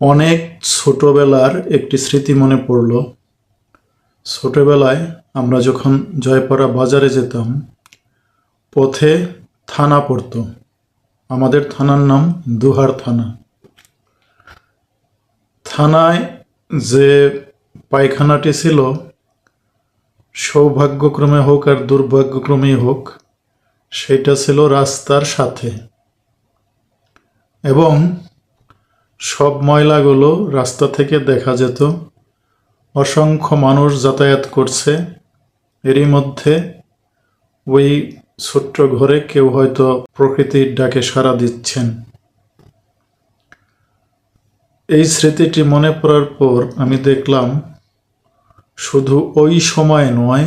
অনেক ছোটবেলার একটি স্মৃতি মনে পড়ল। ছোটবেলায় আমরা যখন জয়পাড়া বাজারে যেতাম, পথে থানা পড়তো। আমাদের থানার নাম দুহার থানা। থানায় যে পায়খানাটি ছিল, সৌভাগ্যক্রমে হোক আর দুর্ভাগ্যক্রমেই হোক, সেটা ছিল রাস্তার সাথে। এবং সব ময়লাগুলো রাস্তা থেকে দেখা যেত। অসংখ্য মানুষ যাতায়াত করছে। এরই মধ্যে ওই ছোট্ট ঘরে কেউ হয়তো প্রকৃতির ডাকে সাড়া দিচ্ছেন। এই স্মৃতিটি মনে পড়ার পর আমি দেখলাম, শুধু ওই সময় নয়,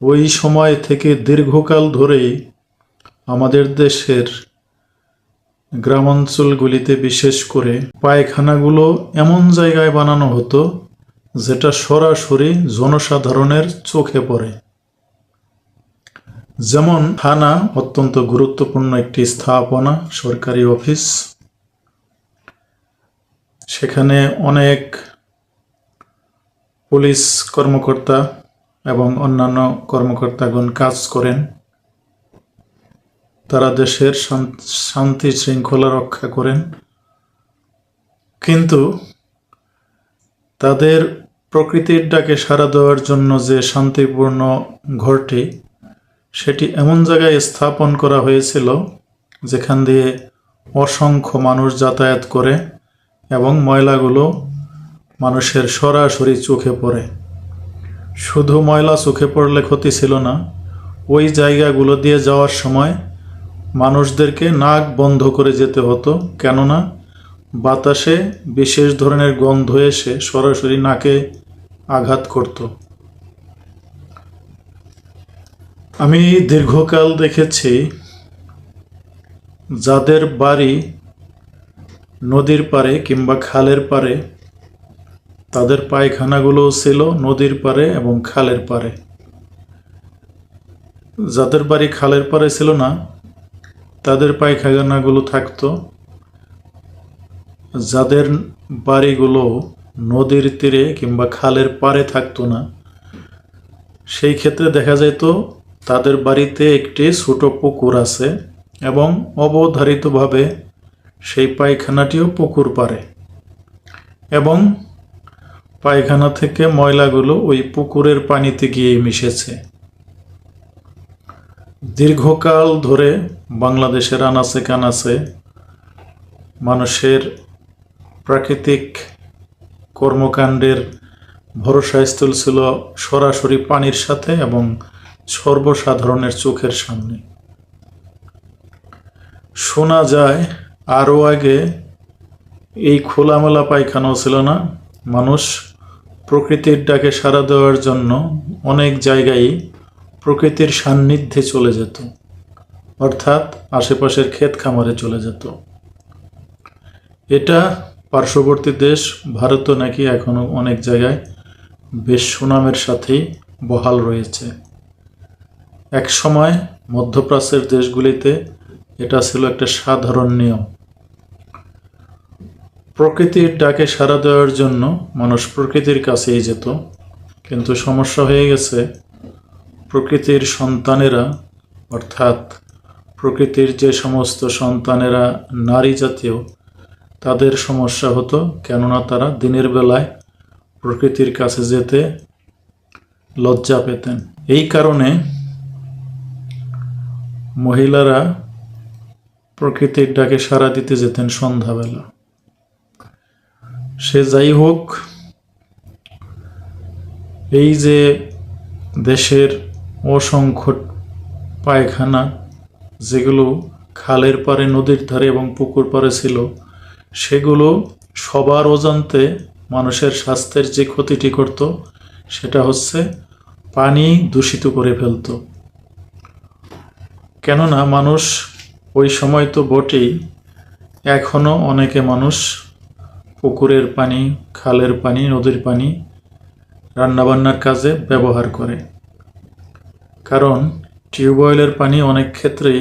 ওই সময় থেকে দীর্ঘকাল ধরেই আমাদের দেশের গ্রামাঞ্চলগুলিতে বিশেষ করে পায়খানাগুলো এমন জায়গায় বানানো হতো, যেটা সরাসরি জনসাধারণের চোখে পড়ে। যেমন থানা অত্যন্ত গুরুত্বপূর্ণ একটি স্থাপনা, সরকারি অফিস। সেখানে অনেক পুলিশ কর্মকর্তা এবং অন্যান্য কর্মকর্তাগণ কাজ করেন। তারা দেশের শান্তি শৃঙ্খলা রক্ষা করেন। কিন্তু তাদের প্রকৃতির ডাকে সাড়া দেওয়ার জন্য যে শান্তিপূর্ণ ঘরটি, সেটি এমন জায়গায় স্থাপন করা হয়েছিল যেখান দিয়ে অসংখ্য মানুষ যাতায়াত করে এবং ময়লাগুলো মানুষের সরাসরি চোখে পড়ে। শুধু ময়লা চোখে পড়লে ক্ষতি ছিল না, ওই জায়গাগুলো দিয়ে যাওয়ার সময় মানুষদেরকে নাক বন্ধ করে যেতে হতো, কেননা বাতাসে বিশেষ ধরনের গন্ধ এসে সরাসরি নাকে আঘাত করত। আমি দীর্ঘকাল দেখেছি যাদের বাড়ি নদীর পাড়ে কিংবা খালের পাড়ে, তাদের পায়খানাগুলো ছিল নদীর পাড়ে এবং খালের পাড়ে। যাদের বাড়ি খালের পাড়ে ছিল না তাদের পায়খানাগুলো থাকতো। যাদের বাড়িগুলো নদীর তীরে কিংবা খালের পাড়ে থাকতো না, সেই ক্ষেত্রে দেখা যেত তাদের বাড়িতে একটি ছোট পুকুর আছে এবং অবধারিতভাবে সেই পায়খানাটিও পুকুর পারে এবং পায়খানা থেকে ময়লাগুলো ওই পুকুরের পানিতে গিয়ে মিশেছে। দীর্ঘকাল ধরে বাংলাদেশের আনাচে কানাচে মানুষের প্রাকৃতিক কর্মকাণ্ডের ভরসাস্থল ছিল সরাসরি পানির সাথে এবং সর্বসাধারণের চোখের সামনে। শোনা যায়, আরও আগে এই খোলামেলা পায়খানাও ছিল না। মানুষ প্রকৃতির ডাকে সাড়া দেওয়ার জন্য অনেক জায়গায় প্রকৃতির সান্নিধ্যে চলে যেত, অর্থাৎ আশেপাশের ক্ষেত খামারে চলে যেত। এটা পার্শ্ববর্তী দেশ, ভারতও নাকি এখনও অনেক জায়গায় বেশ সুনামের সাথেই বহাল রয়েছে। এক সময় মধ্যপ্রাচ্যের দেশগুলিতে এটা ছিল একটা সাধারণ নিয়ম। প্রকৃতির ডাকে সাড়া দেওয়ার জন্য মানুষ প্রকৃতির কাছেই যেত, কিন্তু সমস্যা হয়ে গেছে প্রকৃতির সন্তানেরা, অর্থাৎ প্রকৃতির যে সমস্ত সন্তানেরা নারী জাতীয়, তাদের সমস্যা হতো কেননা তারা দিনের বেলায় প্রকৃতির কাছে যেতে লজ্জা পেতেন। এই কারণে মহিলারা প্রকৃতির ডাকে সাড়া দিতে যেতেন সন্ধ্যাবেলা। সে যাই হোক, এই যে দেশের অসংখ্য পায়খানা, যেগুলো খালের পাড়ে, নদীর ধারে এবং পুকুর পাড়ে ছিল, সেগুলো সবার অজান্তে মানুষের স্বাস্থ্যের যে ক্ষতিটি করত, সেটা হচ্ছে পানি দূষিত করে ফেলত। কেননা মানুষ ওই সময় তো বটেই এখনও অনেকে মানুষ পুকুরের পানি, খালের পানি, নদীর পানি রান্নাবান্নার কাজে ব্যবহার করে। কারণ টিউবওয়েলের পানি অনেক ক্ষেত্রেই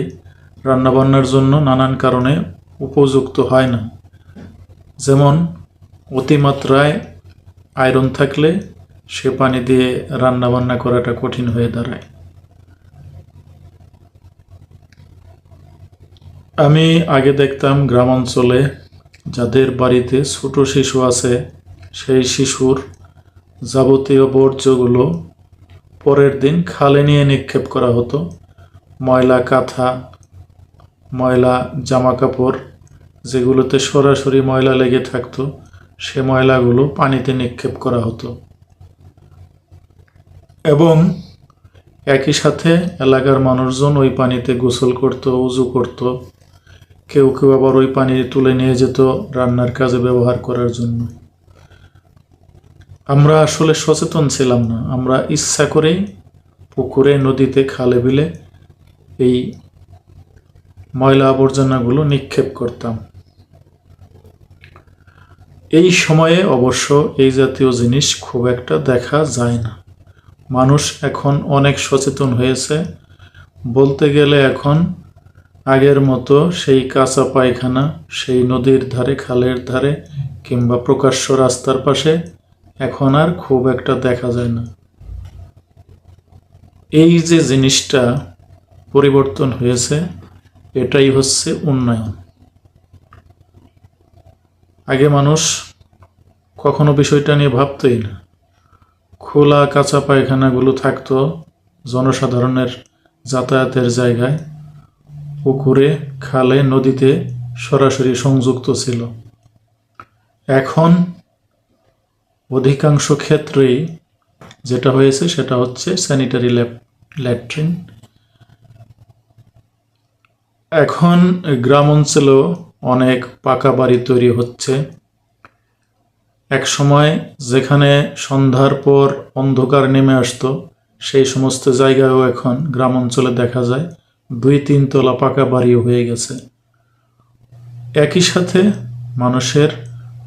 রান্নাবান্নার জন্য নানান কারণে উপযুক্ত হয় না। যেমন, অতিমাত্রায় আয়রন থাকলে সে পানি দিয়ে রান্নাবান্না করাটা কঠিন হয়ে দাঁড়ায়। আমি আগে দেখতাম গ্রাম অঞ্চলে যাদের বাড়িতে ছোট শিশু আছে, সেই শিশুর যাবতীয় বর্জ্যগুলো পরের দিন খালে নিয়ে নিক্ষেপ করা হতো। ময়লা কাঁথা, ময়লা জামা কাপড় যেগুলোতে সরাসরি ময়লা লেগে থাকতো, সে ময়লাগুলো পানিতে নিক্ষেপ করা হতো। এবং একই সাথে এলাকার মানুষজন ওই পানিতে গোসল করত, উজু করত। কেউ কেউ আবার ওই পানি তুলে নিয়ে যেত রান্নার কাজে ব্যবহার করার জন্য। আমরা আসলে সচেতন ছিলাম না। আমরা ইচ্ছা করেই পুকুরে, নদীতে, খালে বিলে এই ময়লা আবর্জনাগুলো নিক্ষেপ করতাম। এই সময়ে অবশ্য এই জাতীয় জিনিস খুব একটা দেখা যায় না। মানুষ এখন অনেক সচেতন হয়েছে। বলতে গেলে এখন আগের মতো সেই কাঁচা পায়খানা, সেই নদীর ধারে, খালের ধারে কিংবা প্রকাশ্য রাস্তার পাশে এখন আর খুব একটা দেখা যায় না। এই যে জিনিসটা পরিবর্তন হয়েছে, এটাই হচ্ছে উন্নয়ন। আগে মানুষ কখনো বিষয়টা নিয়ে ভাবতই না। খোলা কাঁচা পায়খানাগুলো থাকতো জনসাধারণের যাতায়াতের জায়গায়। পুকুরে, খালে, নদীতে সরাসরি সংযুক্ত ছিল। এখন অধিকাংশ ক্ষেত্রেই যেটা হয়েছে সেটা হচ্ছে স্যানিটারি ল্যাট্রিন এখন গ্রাম অঞ্চলেও অনেক পাকা বাড়ি তৈরি হচ্ছে। এক সময় যেখানে সন্ধ্যার পর অন্ধকার নেমে আসতো, সেই সমস্ত জায়গায়ও এখন গ্রাম অঞ্চলে দেখা যায় দুই তিন তলা পাকা বাড়িও হয়ে গেছে। একই সাথে মানুষের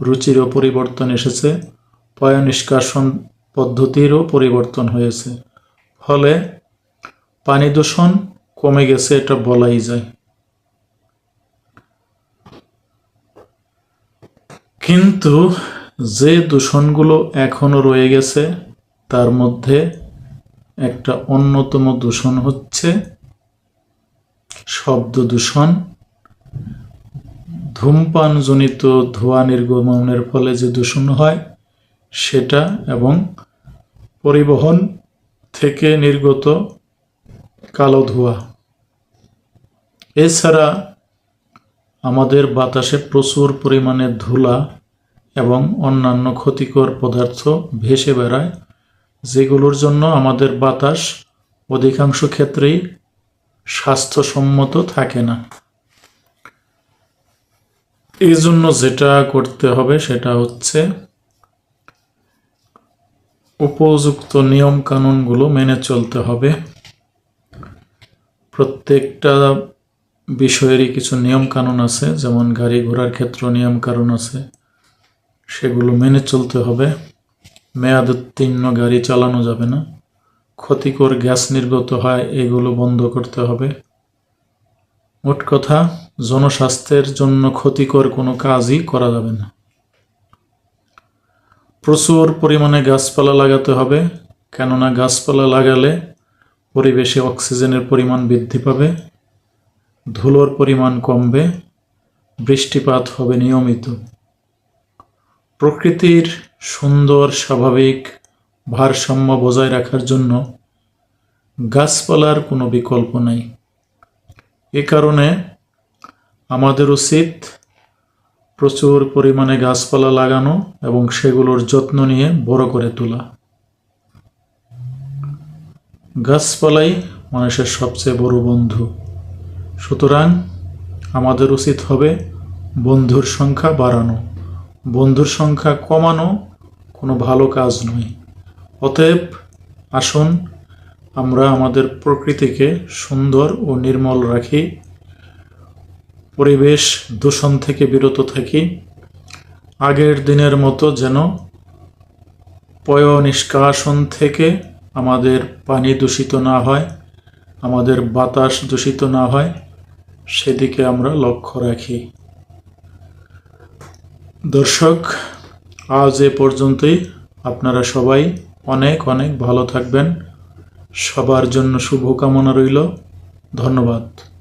রুচিরও পরিবর্তন এসেছে। পয় নিষ্কাশন পদ্ধতিরও পরিবর্তন হয়েছে। ফলে পানি দূষণ কমে গেছে, এটা বলাই যায়। কিন্তু যে দূষণগুলো এখনও রয়ে গেছে, তার মধ্যে একটা অন্যতম দূষণ হচ্ছে শব্দ দূষণ। ধূমপানজনিত ধোঁয়া নির্গমনের ফলে যে দূষণ হয় সেটা এবং পরিবহন থেকে নির্গত কালো ধোঁয়া। এছাড়া আমাদের বাতাসে প্রচুর পরিমাণে ধুলা এবং অন্যান্য ক্ষতিকর পদার্থ ভেসে বেড়ায়, যেগুলোর জন্য আমাদের বাতাস অধিকাংশ ক্ষেত্রেই স্বাস্থ্যসম্মত থাকে না। এই জন্য যেটা করতে হবে সেটা হচ্ছে উপযুক্ত নিয়ম কানুনগুলো মেনে চলতে হবে। প্রত্যেকটা বিষয়েরই কিছু নিয়ম কানুন আছে, যেমন গাড়ি ঘোড়ার ক্ষেত্রে নিয়ম কানুন আছে, সেগুলো মেনে চলতে হবে। মেয়াদ উত্তীর্ণ গাড়ি চালানো যাবে না। ক্ষতিকর গ্যাস নির্গত হয়, এগুলো বন্ধ করতে হবে। মোট কথা, জনস্বাস্থ্যের জন্য ক্ষতিকর কোনো কাজই করা যাবে না। প্রচুর পরিমাণে গাছপালা লাগাতে হবে, কেননা গাছপালা লাগালে পরিবেশে অক্সিজেনের পরিমাণ বৃদ্ধি পাবে, ধুলোর পরিমাণ কমবে, বৃষ্টিপাত হবে নিয়মিত। প্রকৃতির সুন্দর, স্বাভাবিক ভারসাম্য বজায় রাখার জন্য গাছপালার কোনো বিকল্প নাই। এ কারণে আমাদের উচিত প্রচুর পরিমাণে গাছপালা লাগানো এবং সেগুলোর যত্ন নিয়ে বড় করে তোলা। গাছপালাই মানুষের সবচেয়ে বড় বন্ধু। সুতরাং আমাদের উচিত হবে বন্ধুর সংখ্যা বাড়ানো। বন্ধুর সংখ্যা কমানো কোনো ভালো কাজ নয়। অতএব আসুন আমরা আমাদের প্রকৃতিকে সুন্দর ও নির্মল রাখি। পরিবেশ দূষণ থেকে বিরত থাকি। আগের দিনের মতো যেন পয় নিষ্কাশন থেকে আমাদের পানি দূষিত না হয়, আমাদের বাতাস দূষিত না হয়, সেদিকে আমরা লক্ষ্য রাখি। দর্শক, আজ এ পর্যন্তই। আপনারা সবাই অনেক অনেক ভালো থাকবেন। সবার জন্য শুভকামনা রইল। ধন্যবাদ।